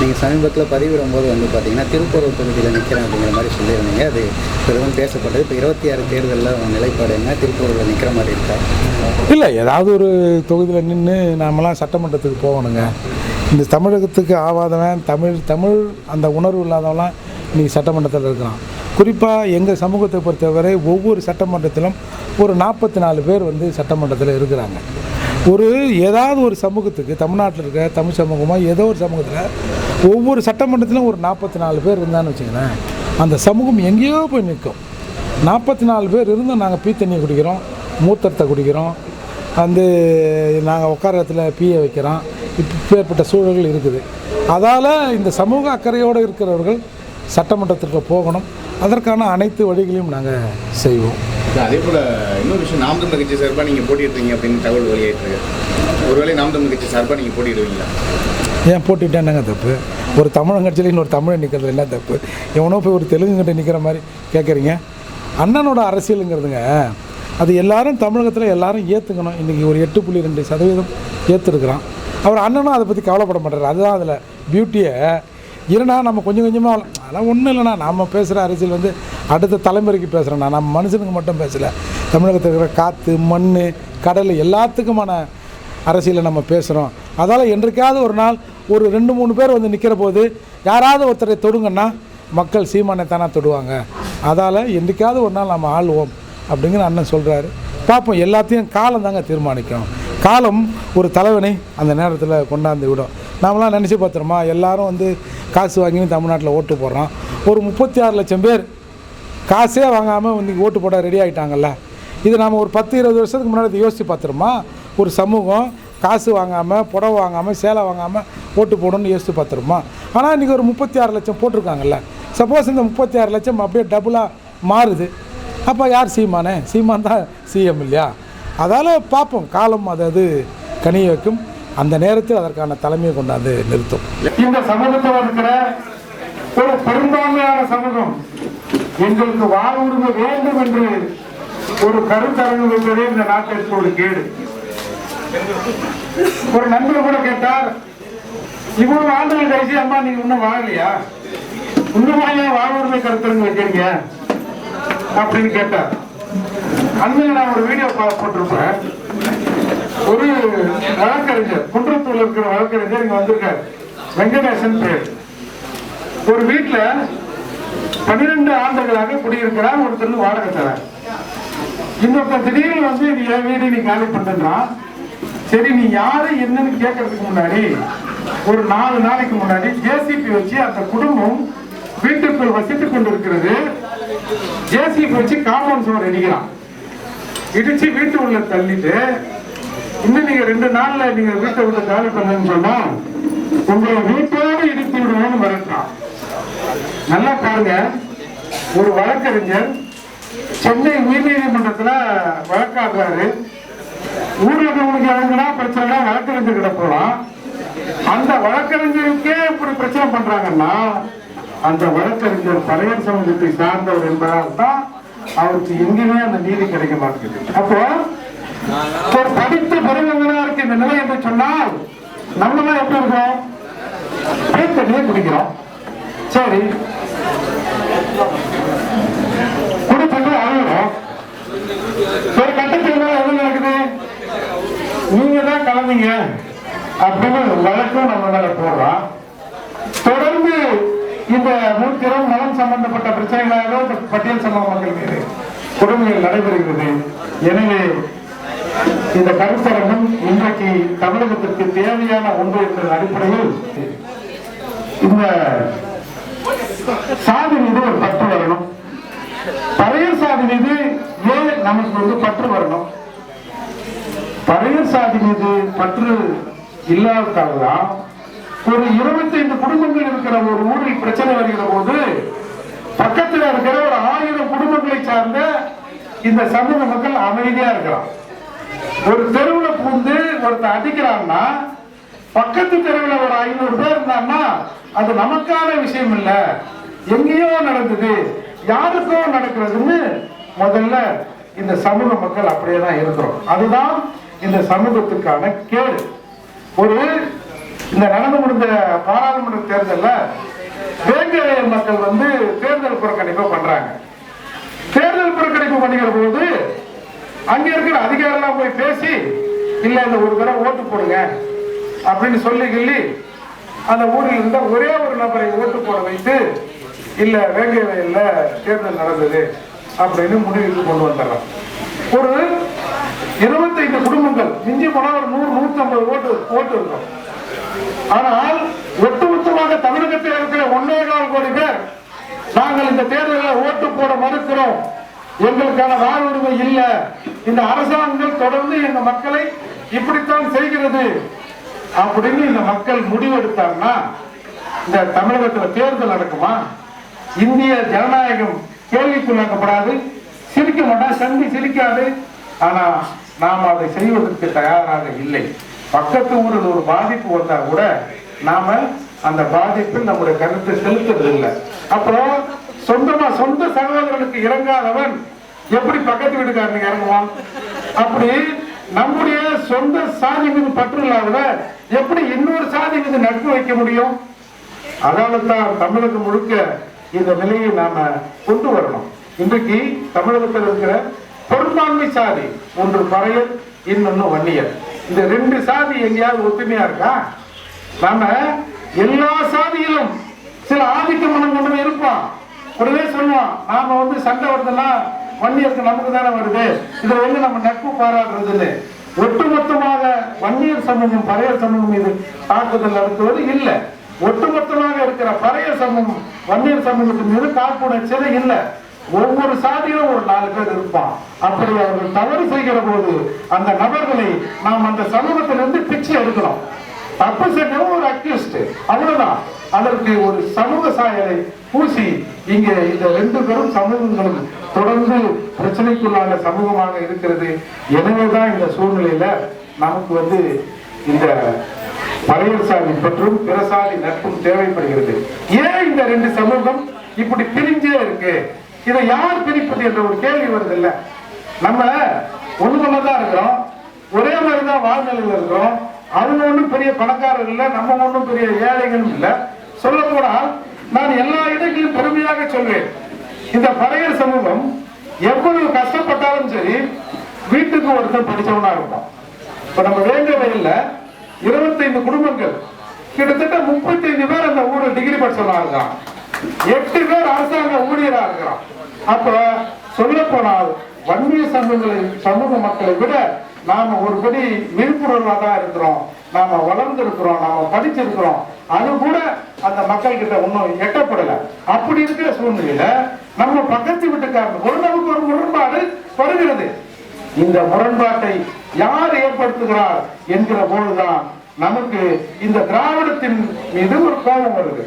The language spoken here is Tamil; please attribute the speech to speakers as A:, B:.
A: நீங்கள் சமீபத்தில் பதிவிடும் போது வந்து பார்த்தீங்கன்னா திருப்பூர் தொகுதியில் நிற்கிறேன் அப்படிங்கிற மாதிரி சொல்லியிருந்தீங்க. அது பெரும் பேசப்பட்டது. இப்போ இருபத்தி ஆறு தேர்தலில் நிலைப்பாடு என்ன? திருப்பூரில் நிற்கிற மாதிரி இருக்கா?
B: இல்லை ஏதாவது ஒரு தொகுதியில் நின்று நாமெல்லாம் சட்டமன்றத்துக்கு போகணுங்க. இந்த தமிழகத்துக்கு ஆவாதவன் தமிழ் தமிழ் அந்த உணர்வு இல்லாதவெல்லாம் இன்றைக்கி சட்டமன்றத்தில் இருக்கிறான் குறிப்பாக எங்கள் சமூகத்தை பொறுத்தவரை ஒவ்வொரு சட்டமன்றத்திலும் ஒரு நாற்பத்தி நாலு பேர் வந்து சட்டமன்றத்தில் இருக்கிறாங்க. ஒரு ஏதாவது ஒரு சமூகத்துக்கு தமிழ்நாட்டில் இருக்க தமிழ் சமூகமாக ஏதோ ஒரு சமூகத்தில் ஒவ்வொரு சட்டமன்றத்திலும் ஒரு நாற்பத்தி நாலு பேர் இருந்தான்னு வச்சுக்கிறேன் அந்த சமூகம் எங்கேயோ போய் நிற்கும். நாற்பத்தி நாலு பேர் இருந்தும் நாங்கள் பீ தண்ணியை குடிக்கிறோம் மூத்தரத்தை குடிக்கிறோம். வந்து நாங்கள் உட்கார இடத்துல பீயை வைக்கிறோம். இப்பேற்பட்ட சூழல்கள் இருக்குது. அதால் இந்த சமூக அக்கறையோடு இருக்கிறவர்கள் சட்டமன்றத்திற்கு போகணும். அதற்கான அனைத்து வழிகளையும் நாங்கள் செய்வோம்.
C: அதே போல் இன்னொரு விஷயம் நாம் தமிழ் கட்சி சார்பாக நீங்கள் போட்டியிடுறீங்க அப்படின்னு தகவல் வெளியாயிட்டு ஒருவேளை நாம் தமிழ் கட்சி சார்பாக நீங்கள் போட்டிடுவீங்களா
B: ஏன் போட்டுவிட்டா என்னங்க தப்பு? ஒரு தமிழன் கட்சியில் இன்னொரு தமிழன் நிற்கிறது என்ன தப்பு? எவனோ போய் ஒரு தெலுங்குங்கிட்ட நிற்கிற மாதிரி கேட்குறீங்க அண்ணனோட அரசியலுங்கிறதுங்க அது எல்லாரும் தமிழகத்தில் எல்லாரும் ஏற்றுக்கணும் இன்றைக்கி ஒரு எட்டு புள்ளி ரெண்டு சதவீதம் ஏற்றுருக்குறான் அவர் அண்ணனும் அதை பற்றி கவலைப்பட மாட்டார். அதுதான் அதில் பியூட்டியை இருண்ணா நம்ம கொஞ்சம் கொஞ்சமாக அதெல்லாம் ஒன்றும் இல்லைண்ணா. நம்ம பேசுகிற அரசியல் வந்து அடுத்த தலைமுறைக்கு பேசுகிறேண்ணா நம்ம மனுஷனுக்கு மட்டும் பேசலை. தமிழகத்தில் இருக்கிற காற்று மண் கடல் எல்லாத்துக்குமான அரசியலை நம்ம பேசுகிறோம் அதால் என்றைக்காவது ஒரு நாள் ஒரு ரெண்டு மூணு பேர் வந்து நிற்கிற போது யாராவது ஒருத்தரை தொடுங்கன்னா மக்கள் சீமானை தானே தொடுவாங்க. அதால் என்றைக்காவது ஒரு நாள் நம்ம ஆள்வோம் அப்படிங்கிற அண்ணன் சொல்கிறாரு பார்ப்போம் எல்லாத்தையும் காலம் தாங்க தீர்மானிக்கும். காலம் ஒரு தலைவனை அந்த நேரத்தில் கொண்டாந்து விடும். நாமெல்லாம் நினச்சி பார்த்துருமா எல்லாரும் வந்து காசு வாங்கி தமிழ்நாட்டில் ஓட்டு போடுறோம் ஒரு முப்பத்தி ஆறு லட்சம் பேர் காசே வாங்காமல் இன்றைக்கி ஓட்டு போட ரெடி ஆகிட்டாங்கல்ல இது நாம் ஒரு பத்து இருபது வருஷத்துக்கு முன்னாடி இதை யோசித்து பார்த்துருமா? ஒரு சமூகம் காசு வாங்காமல் புடவை வாங்காமல் சேலை வாங்காமல் ஓட்டு போடணும்னு யோசித்து பார்த்துருமா? ஆனால் இன்றைக்கி ஒரு முப்பத்தி ஆறு லட்சம் போட்டிருக்காங்கல்ல. சப்போஸ் இந்த முப்பத்தி ஆறு லட்சம் அப்படியே டபுளாக மாறுது. அப்போ யார் சீமானே? சீமான் தான் சிஎம் இல்லையா? அதால் பார்ப்போம். காலம் அது அது கனிய வைக்கும். அந்த நேரத்தில் அதற்கான தலைமையை கொண்டாந்து நிறுத்தும்.
D: இந்த சமூகத்தில் இருக்கிற ஒரு பெரும்பான்மையான சமூகம் எங்களுக்கு வாழ்வுரிமை வேண்டும் என்று ஒரு கருத்தரங்கு என்பதே இந்த நாட்டிற்கு ஒரு கேடு. ஒரு நண்பர் கூட கேட்டார் இவ்வளவு ஆண்டுகள் கழிச்சு அம்மா நீங்க இன்னும் வாழலையா? இன்னும் ஏன் வாழ்வுரிமை கருத்தரங்கு வைக்கிறீங்க? அப்படின்னு கேட்டார். அண்மையில் நான் ஒரு வீடியோ போட்டிருப்பேன். ஒரு வழக்கறிஞர் குன்றத்தூர்ல இருக்கிற வழக்கறிஞர் இங்க வந்திருக்காரு. வெங்கடேசன் பேர். ஒரு வீட்டுல பன்னிரெண்டு ஆண்டுகளாக குடியிருக்கிறார் ஒருத்தர் வாடகை தரார் இன்னொருத்தர் திடீர்னு வந்து இது என் வீடு நீ காலி பண்ணுன்னா சரி நீ யாரு என்னன்னு கேட்கறதுக்கு முன்னாடி ஒரு நாலு நாளைக்கு முன்னாடி ஜேசிபி வச்சு அந்த குடும்பம் வீட்டுக்குள் வசித்துக் கொண்டிருக்கிறது. ஜேசிபி வச்சு காம்பவுண்ட் சுவர் இடிக்கிறான். இடிச்சு வீட்டு உள்ள தள்ளிட்டு இன்னும் நீங்க ரெண்டு நாள்ல நீங்க வீட்டை விட்டு காலி பண்ணுன்னு சொன்னா உங்களை வீட்டோடு இடித்து விடுவோம்னு மிரட்டுறான். நல்லா பாருங்க. ஒரு வழக்கறிஞர் சென்னை உயர்நீதிமன்றத்துல வழக்காடுறாரு. ஊர்ல இருக்கவங்களுக்கு இறங்குனா பிரச்சனை வழக்கறிஞர் கிட்ட போலாம். அந்த வழக்கறிஞருக்கே இப்படி பிரச்சனை பண்றாங்கன்னா அந்த வழக்கறிஞர் பழையர் சமூகத்தை சார்ந்தவர் என்பதால் தான் அவருக்கு எங்கேயுமே அந்த நீதி கிடைக்க மாட்டேங்குது. அப்போ ஒரு படித்த பெருமகனாருக்கு இந்த நிலை என்று சொன்னால் நம்ம எல்லாம் எப்படி இருக்கோம் தண்ணியே குடிக்கிறோம் சரி. குடிச்சிட்டு அழுகிறோம். ஒரு கட்டத்தில் மேல என்ன நடக்குது? நீங்க தான் கலந்தீங்க. அப்படின்னு வழக்கம் நம்ம மேல போடுறோம் தொடர்ந்து இந்த மூத்திரம் மனம் சம்பந்தப்பட்ட பிரச்சனைகளாக இந்த பட்டியல் சமூக மக்கள் மீது கொடுமைகள் நடைபெறுகிறது. எனவே இந்த கருத்தரங்கம் இன்றைக்கு தமிழகத்திற்கு தேவையான ஒன்று என்ற அடிப்படையில் இந்த சாதி மீது ஒரு பற்று வரணும். பழைய சாதி மீது ஏன் நமக்கு வந்து பற்று வரணும்? பழைய சாதி மீது பற்று இல்லாததால்தான் ஒரு இருபத்தைந்து குடும்பங்கள் இருக்கிற ஒரு ஊரில் பிரச்சனை வருகிற போது பக்கத்தில் இருக்கிற ஒரு ஆயிரம் குடும்பங்களை சார்ந்த இந்த சமூக மக்கள் அமைதியா இருக்கிறான் ஒரு தெருவுல பூந்து ஒருத்தன் அடிக்கிறான்னா பக்கத்து தெருவுல ஒரு ஐநூறு பேர் இருந்தான்னா அது நமக்கான விஷயம் இல்ல. எங்கேயோ நடந்தது. யாருக்கோ நடக்கிறதுன்னு முதல்ல இந்த சமூக மக்கள் அப்படியே தான் இருக்கிறோம். அதுதான் இந்த சமூகத்துக்கான கேடு. ஒரு இந்த நடந்து முடிந்த பாராளுமன்ற தேர்தலில் வேங்கை மக்கள் வந்து தேர்தல் புறக்கணிப்பு பண்றாங்க. தேர்தல் புறக்கணிப்பு பண்ணுகிற போது அங்க இருக்கிற அதிகாரிலாம் போய் பேசி இல்ல அந்த ஒரு தடவை ஓட்டு போடுங்க அப்படின்னு சொல்லி கிள்ளி அந்த ஊரில் இருந்த ஒரே ஒரு நபரை ஓட்டு போட வைத்து இல்ல வேங்கை வயல்ல தேர்தல் நடந்தது அப்படின்னு முடிவுக்கு கொண்டு வந்துடுறோம் ஒரு இருபத்தைந்து குடும்பங்கள் மிஞ்சி போனா ஒரு நூறு நூத்தி ஐம்பது ஓட்டு ஓட்டு இருக்கும். ஆனால் ஒட்டுமொத்தமாக தமிழகத்தில் இருக்கிற ஒன்னே கால் கோடி பேர் நாங்கள் இந்த தேர்தலில் ஓட்டு போட மறுக்கிறோம். எங்களுக்கான வாழ்வுரிமை இல்லை இந்த அரசாங்கங்கள் தொடர்ந்து எங்க மக்களை இப்படித்தான் செய்கிறது அப்படின்னு இந்த மக்கள் முடிவெடுத்தாங்கன்னா இந்த தமிழகத்துல தேர்தல் நடக்குமா? இந்திய ஜனநாயகம் கேள்விக்குள்ளாக்கப்படாது சிரிக்க மாட்டான் சந்தி சிரிக்காது. ஆனா நாம் அதை செய்வதற்கு தயாராக இல்லை. பக்கத்து ஊரில் ஒரு பாதிப்பு வந்தா கூட நாம அந்த பாதிப்பில் நம்முடைய கருத்தை செலுத்துறது இல்லை அப்புறம் சொந்தமா சொந்த சகோதரனுக்கு இறங்காதவன் எப்படி பக்கத்து வீட்டுக்காரனுக்கு இறங்குவான்? அப்படி நம்முடைய சொந்த சாதி மீது பற்று இல்லாத எப்படி இன்னொரு சாதி மீது நட்பு வைக்க முடியும்? அதனால தான் தமிழகம் முழுக்க இந்த நிலையை நாம கொண்டு வரணும். இன்றைக்கு தமிழகத்தில் இருக்கிற பெரும்பான்மை சாதி ஒன்று பறையல் இன்னொன்னு வன்னியர். இந்த ரெண்டு சாதி எங்கேயாவது ஒத்துமையா இருக்கா? நாம எல்லா சாதியிலும் சில ஆதிக்க மனம் கொண்டு இருப்பான். உடனே சொல்லுவான் நாம வந்து சண்டை வருதுன்னா வன்னியருக்கு நமக்கு தானே வருது? இதுல வந்து நம்ம நட்பு பாராட்டுறதுன்னு ஒட்டுமொத்தமாக வன்னியர் சமூகம் பறையர் சமூகம் மீது தாக்குதல் நடத்துவது இல்லை. ஒட்டுமொத்தமாக இருக்கிற பறைய சமூகம் வன்னியர் சமூகத்தின் மீது காப்புணர்ச்சியது இல்லை. ஒவ்வொரு சாதியிலும் ஒரு நாலு பேர் இருப்பான். அப்படி அவர்கள் தவறு செய்கிற போது அந்த நபர்களை நாம் அந்த சமூகத்திலிருந்து பிச்சை எடுக்கிறோம். தப்பு செஞ்சவன் ஒரு அக்யூஸ்ட் அவ்வளவுதான். அதற்கு ஒரு சமூக சாயலை பூசி இங்கே இந்த ரெண்டு பெரும் சமூகங்களும் தொடர்ந்து பிரச்சனைக்குள்ளான சமூகமாக இருக்கிறது. எனவேதான் இந்த சூழ்நிலையில நமக்கு வந்து இந்த பழையர் சாதி பற்றும் பிறசாதி நட்பும் தேவைப்படுகிறது. ஏன் இந்த ரெண்டு சமூகம் இப்படி பிரிஞ்சே இருக்கு? இதை யார் பிரிப்பது என்ற ஒரு கேள்வி வருது இல்ல நம்ம ஒண்ணு தான் இருக்கிறோம். ஒரே மாதிரி தான் வாழ்நிலையில் இருக்கிறோம். அவங்க ஒன்றும் பெரிய பணக்காரர் இல்லை நம்ம ஒன்றும் பெரிய ஏழைகளும் இல்லை. சொல்ல போனால் நான் எல்லா இடங்களிலும் பெருமையாக சொல்வேன். இந்த பறையர் சமூகம் எவ்வளவு கஷ்டப்பட்டாலும் சரி வீட்டுக்கு ஒருத்தர் படித்தவனா இருக்கும் இப்ப நம்ம வேங்க வயல்ல இருபத்தைந்து குடும்பங்கள். கிட்டத்தட்ட முப்பத்தைந்து பேர் அந்த ஊர்ல டிகிரி படிச்சவனா இருக்கான். எட்டு பேர் அரசாங்க ஊழியரா இருக்கிறான். அப்ப சொல்ல போனால் வன்னிய சமூகங்களை சமூக மக்களை விட நாம ஒருபடி விழிப்புணர்வா தான் இருக்கிறோம். நாம வளர்ந்து இருக்கிறோம் நாம படிச்சிருக்கிறோம். அது கூட அந்த மக்கள் கிட்ட ஒன்றும் எட்டப்படல. அப்படி இருக்கிற சூழ்நிலையில நம்ம பக்கத்து வீட்டுக்காரங்க ஒரு நமக்கு ஒரு முரண்பாடு வருகிறது. இந்த முரண்பாட்டை யார் ஏற்படுத்துகிறார் என்கிற போதுதான் நமக்கு இந்த திராவிடத்தின் மீது ஒரு கோபம் வருது.